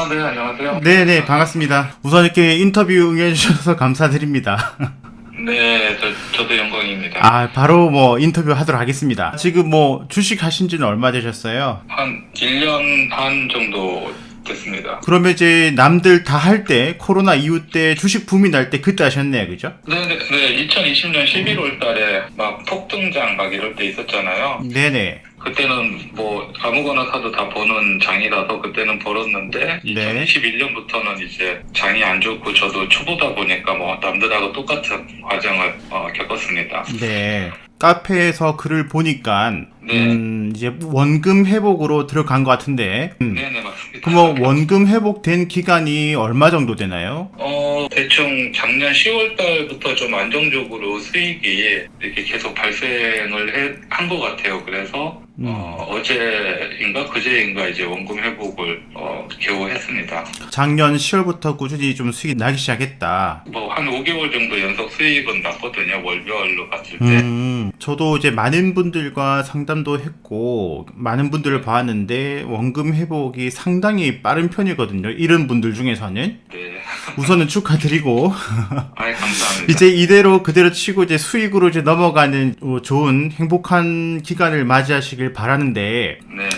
아, 네, 안녕하세요. 네네 반갑습니다. 우선 이렇게 인터뷰 응해주셔서 감사드립니다. 네, 저, 저도 영광입니다. 아 바로 뭐 인터뷰 하도록 하겠습니다. 지금 뭐 주식 하신 지는 얼마 되셨어요? 한 1년 반 정도 됐습니다. 그러면 이제 남들 다 할 때 코로나 이후 때 주식 붐이 날 때 그때 하셨네요, 그죠? 네, 네, 네, 2020년 11월 달에 막 폭등장 막 이럴 때 있었잖아요. 네네. 그때는 뭐 아무거나 사도 다 버는 장이라서 그때는 벌었는데 네. 2021년부터는 이제 장이 안 좋고 저도 초보다 보니까 뭐 남들하고 똑같은 과정을 어, 겪었습니다. 네. 카페에서 글을 보니까 네. 음, 이제 원금 회복으로 들어간 것 같은데. 음. 네, 네, 맞습니다. 그럼 뭐 원금 회복된 기간이 얼마 정도 되나요? 어, 대충 작년 10월 달부터 좀 안정적으로 수익이 이렇게 계속 발생을 한 것 같아요. 그래서, 음. 어, 어제인가 그제인가 이제 원금 회복을, 어, 겨우 했습니다. 작년 10월부터 꾸준히 좀 수익이 나기 시작했다. 뭐, 한 5개월 정도 연속 수익은 났거든요. 월별로 봤을 때. 음, 저도 이제 많은 분들과 상담도 했고, 많은 분들을 봐왔는데, 원금 회복이 상당히 빠른 편이거든요. 이런 분들 중에서는. 네. 우선은 축하드리고, 아이, 감사합니다. 이제 이대로 그대로 치고 이제 수익으로 이제 넘어가는 어, 좋은 행복한 기간을 맞이하시길 바라는데, 네.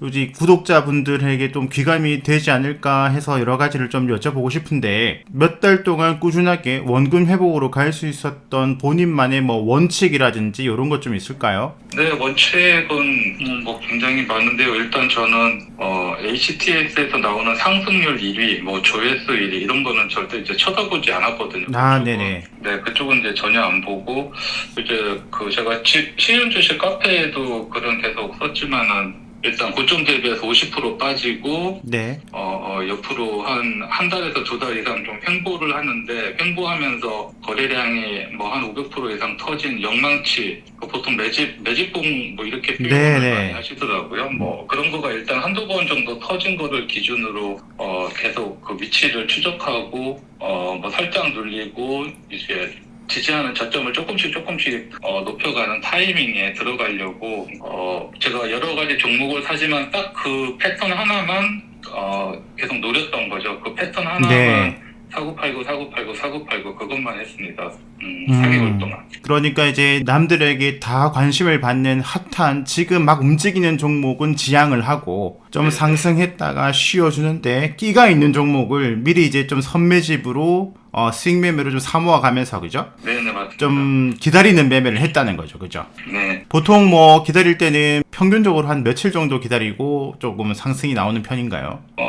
우리 구독자분들에게 좀 귀감이 되지 않을까 해서 여러 가지를 좀 여쭤보고 싶은데 몇 달 동안 꾸준하게 원금 회복으로 갈 수 있었던 본인만의 뭐 원칙이라든지 이런 것 좀 있을까요? 네, 원칙은 음, 뭐 굉장히 많은데요. 일단 저는 어, HTX에서 나오는 상승률 1위, 뭐 조회수 1위 이런 거는 절대 이제 쳐다보지 않았거든요. 아, 그쪽은. 네네. 네, 그쪽은 이제 전혀 안 보고 이제 그 제가 지- 시윤 주식 카페에도 글은 계속 썼지만은 일단 고점 대비해서 50% 빠지고 네. 어, 어, 옆으로 한, 한 달에서 두 달 이상 좀 횡보를 하는데, 횡보하면서 거래량이 뭐 한 500% 이상 터진 영망치, 그 보통 매집, 매집봉 뭐 이렇게 표현을 네네. 많이 하시더라고요. 뭐 그런 거가 일단 한두 번 정도 터진 거를 기준으로, 어, 계속 그 위치를 추적하고, 어, 뭐 살짝 눌리고, 이제 지지하는 저점을 조금씩 조금씩 어, 높여가는 타이밍에 들어가려고 어, 제가 여러 가지 종목을 사지만 딱 그 패턴 하나만 어, 계속 노렸던 거죠. 그 패턴 하나만 네. 사고 팔고 사고 팔고 사고 팔고 그것만 했습니다. 음, 음. 4개월 동안. 그러니까 이제 남들에게 다 관심을 받는 핫한 지금 막 움직이는 종목은 지양을 하고 좀 네. 상승했다가 쉬어주는데 끼가 있는 종목을 미리 이제 좀 선매집으로 어, 수익 매매로 좀 사모아 가면서 그죠? 네 네 맞습니다. 좀 기다리는 매매를 했다는 거죠, 그죠? 네. 보통 뭐 기다릴 때는 평균적으로 한 며칠 정도 기다리고 조금 상승이 나오는 편인가요? 어,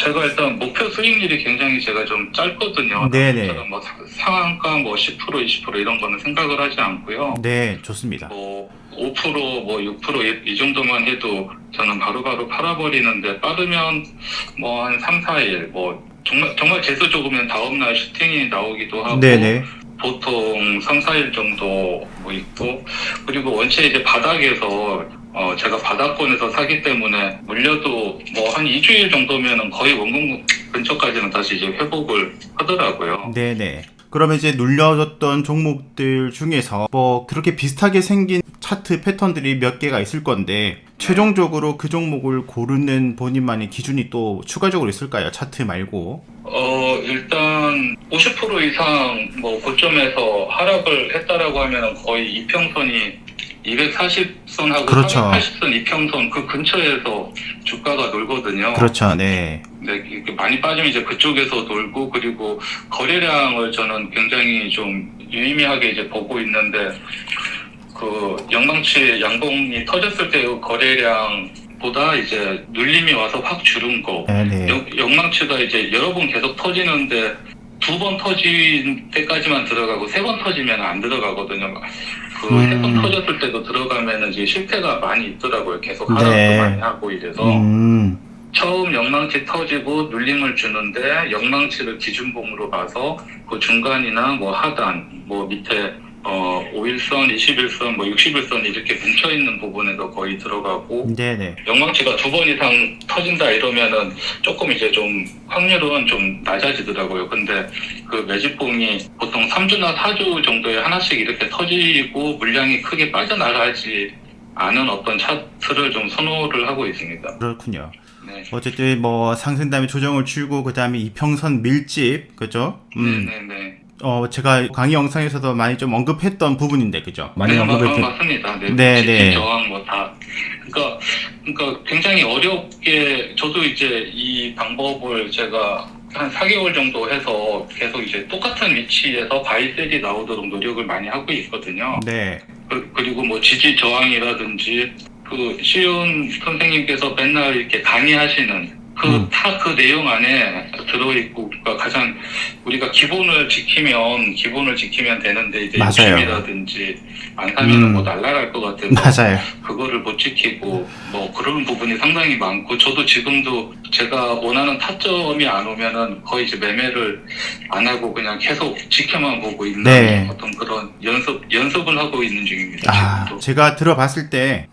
제가 일단 목표 수익률이 굉장히 제가 좀 짧거든요. 네네. 제가 뭐 사- 상한가 뭐 10% 20% 이런 거는 생각을 하지 않고요. 네, 좋습니다. 뭐 5%뭐 6% 이, 이 정도만 해도 저는 바로바로 팔아버리는데 빠르면 뭐 한 3, 4일 뭐 정말 정말 재수 좋으면 다음날 슈팅이 나오기도 하고 네네. 보통 3, 4일 정도 뭐 있고 그리고 원체 이제 바닥에서 어 제가 바닥권에서 사기 때문에 물려도 뭐 한 2주일 정도면은 거의 원금 근처까지는 다시 이제 회복을 하더라고요. 네네. 그러면 이제 눌려졌던 종목들 중에서 뭐 그렇게 비슷하게 생긴 차트 패턴들이 몇 개가 있을 건데 최종적으로 그 종목을 고르는 본인만의 기준이 또 추가적으로 있을까요? 차트 말고. 어, 일단 50% 이상 뭐 고점에서 하락을 했다라고 하면 거의 이평선이 240 선하고 그렇죠. 380선 이평선 그 근처에서 주가가 놀거든요. 그렇죠. 네. 네, 이렇게 많이 빠지면 이제 그쪽에서 놀고 그리고 거래량을 저는 굉장히 좀 유의미하게 이제 보고 있는데 그 영망치 양봉이 터졌을 때의 그 거래량 보다 이제 눌림이 와서 확 줄은 거 네 네. 영- 영망치가 이제 여러 번 계속 터지는데 두 번 터진 때까지만 들어가고 세 번 터지면 안 들어가거든요. 그 세 번 음. 터졌을 때도 들어가면은 이제 실패가 많이 있더라고요. 계속 하락도 네. 많이 하고 이래서 음. 처음 영망치 터지고 눌림을 주는데 영망치를 기준봉으로 봐서 그 중간이나 뭐 하단 뭐 밑에 어 5일선, 21선, 뭐 61선 이렇게 뭉쳐 있는 부분에서 거의 들어가고 네네. 영망치가 두 번 이상 터진다 이러면은 조금 이제 좀 확률은 좀 낮아지더라고요. 근데 그 매집봉이 보통 3주나 4주 정도에 하나씩 이렇게 터지고 물량이 크게 빠져나가지 않은 어떤 차트를 좀 선호를 하고 있습니다. 그렇군요. 네. 어쨌든 뭐 상승 다음에 조정을 주고 그 다음에 이평선 밀집 그죠? 음, 네네네. 어 제가 강의 영상에서도 많이 좀 언급했던 부분인데 그죠? 많이 네, 마- 언급했던. 맞습니다. 네, 네, 지지, 네. 저항 뭐 다. 그러니까 그러니까 굉장히 어렵게 저도 이제 이 방법을 제가 한 4개월 정도 해서 계속 이제 똑같은 위치에서 바이셀이 나오도록 노력을 많이 하고 있거든요. 네, 그, 그리고 뭐 지지 저항이라든지 그 시윤 선생님께서 맨날 이렇게 강의하시는 그 음. 다그 내용 안에 들어있고 그러니까 가장 우리가 기본을 지키면 기본을 지키면 되는데 이제. 욕심이라든지 안 사면은 음. 뭐 날라갈 것 같은 거 맞아요. 그거를 못 지키고 뭐 그런 부분이 상당히 많고 저도 지금도 제가 원하는 타점이 안 오면은 거의 이제 매매를 안 하고 그냥 계속 지켜만 보고 있는 네. 어떤 그런 연습 연습을 하고 있는 중입니다. 아, 지금도. 제가 들어봤을 때, 네.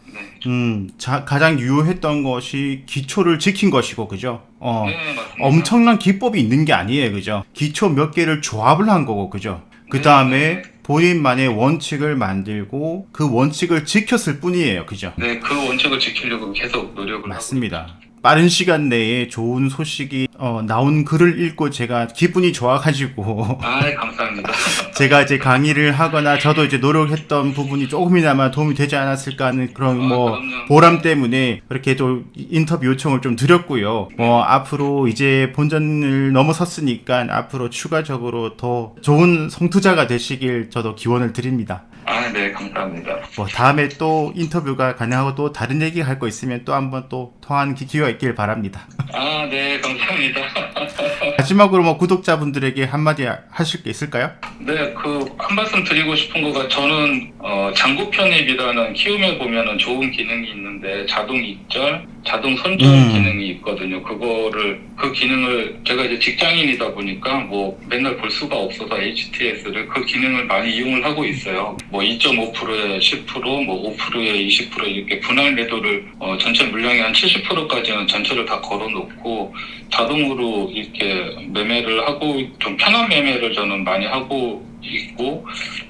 음, 자, 가장 유효했던 것이 기초를 지킨 것이고, 그죠? 어, 네. 엄청난 기법이 있는 게 아니에요, 그죠? 기초 몇 개를 조합을 한 거고, 그죠? 그 다음에 네. 본인만의 원칙을 만들고 그 원칙을 지켰을 뿐이에요, 그죠? 네, 그 원칙을 지키려고 계속 노력을 맞습니다. 빠른 시간 내에 좋은 소식이 어, 나온 글을 읽고 제가 기분이 좋아가지고. 아, 감사합니다. 제가 이제 강의를 하거나 저도 이제 노력했던 부분이 조금이나마 도움이 되지 않았을까 하는 그런 아, 뭐 그럼요. 보람 때문에 그렇게 또 인터뷰 요청을 좀 드렸고요. 뭐 앞으로 이제 본전을 넘어섰으니까 앞으로 추가적으로 더 좋은 성투자가 되시길 저도 기원을 드립니다. 아, 네, 감사합니다. 뭐 다음에 또 인터뷰가 가능하고 또 다른 얘기 할 거 있으면 또 한번 또 통화하는 기- 기회가 있길 바랍니다. 아, 네, 감사합니다. 마지막으로 뭐 구독자분들에게 한마디 하실 게 있을까요? 네, 그 한 말씀 드리고 싶은 거가 저는 어, 장구 편입이라는 키움에 보면은 좋은 기능이 있는데 자동 입절, 자동 선절 음. 기능이 있거든요. 그거를 그 기능을 제가 이제 직장인이다 보니까 뭐 맨날 볼 수가 없어서 HTS를 그 기능을 많이 이용을 하고 있어요. 뭐 2.5%에 10%, 뭐 5%에 20% 이렇게 분할 매도를 어, 전체 물량의 한 70%까지는 전체를 다 걸어놓고 자동으로 이렇게 매매를 하고 좀 편한 매매를 저는 많이 하고 있고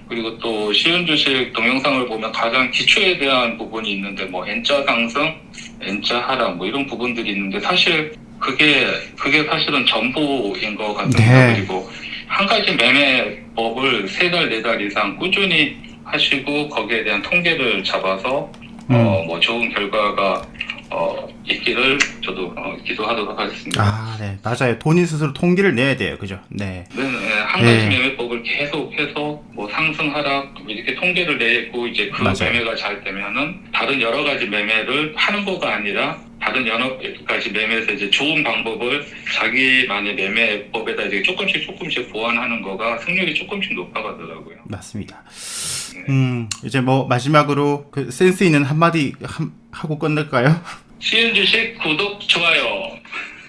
그리고 또 쉬운 주식 동영상을 보면 가장 기초에 대한 부분이 있는데 뭐 N자 상승, N자 하락 뭐 이런 부분들이 있는데 사실 그게 그게 사실은 전부인 것 같습니다. 네. 그리고 한 가지 매매법을 세 달 네 달 이상 꾸준히 하시고 거기에 대한 통계를 잡아서 음. 어뭐 좋은 결과가 어 있기를 저도 어, 기도하도록 하겠습니다. 아, 네. 맞아요. 본인 스스로 통계를 내야 돼요. 그죠? 네. 네, 네. 한 가지 네. 매매법을 계속해서 뭐 상승 하락 이렇게 통계를 내고 이제 그 맞아요. 매매가 잘 되면은 다른 여러 가지 매매를 하는 거가 아니라 다른 여러 가지 매매에서 이제 좋은 방법을 자기만의 매매법에다 이제 조금씩 조금씩 보완하는 거가 승률이 조금씩 높아가더라고요. 맞습니다. 네. 음, 이제 뭐 마지막으로 그 센스 있는 한마디 함- 하고 끝낼까요? 시은 주식 구독 좋아요.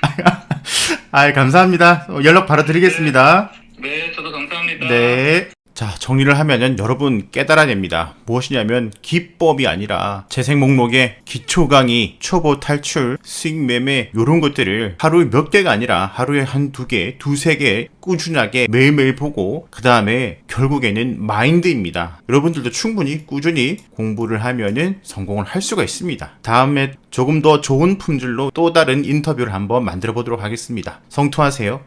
아, 감사합니다. 어, 연락 바로 드리겠습니다. 네, 저도 감사합니다. 네. 자, 정리를 하면은 여러분 깨달아야 됩니다. 무엇이냐면 기법이 아니라 재생 목록에 기초 강의, 초보 탈출, 수익 매매 요런 것들을 하루에 몇 개가 아니라 하루에 한 두 개, 두세 개 꾸준하게 매일매일 보고 그다음에 결국에는 마인드입니다. 여러분들도 충분히 꾸준히 공부를 하면은 성공을 할 수가 있습니다. 다음에 조금 더 좋은 품질로 또 다른 인터뷰를 한번 만들어 보도록 하겠습니다. 성투하세요.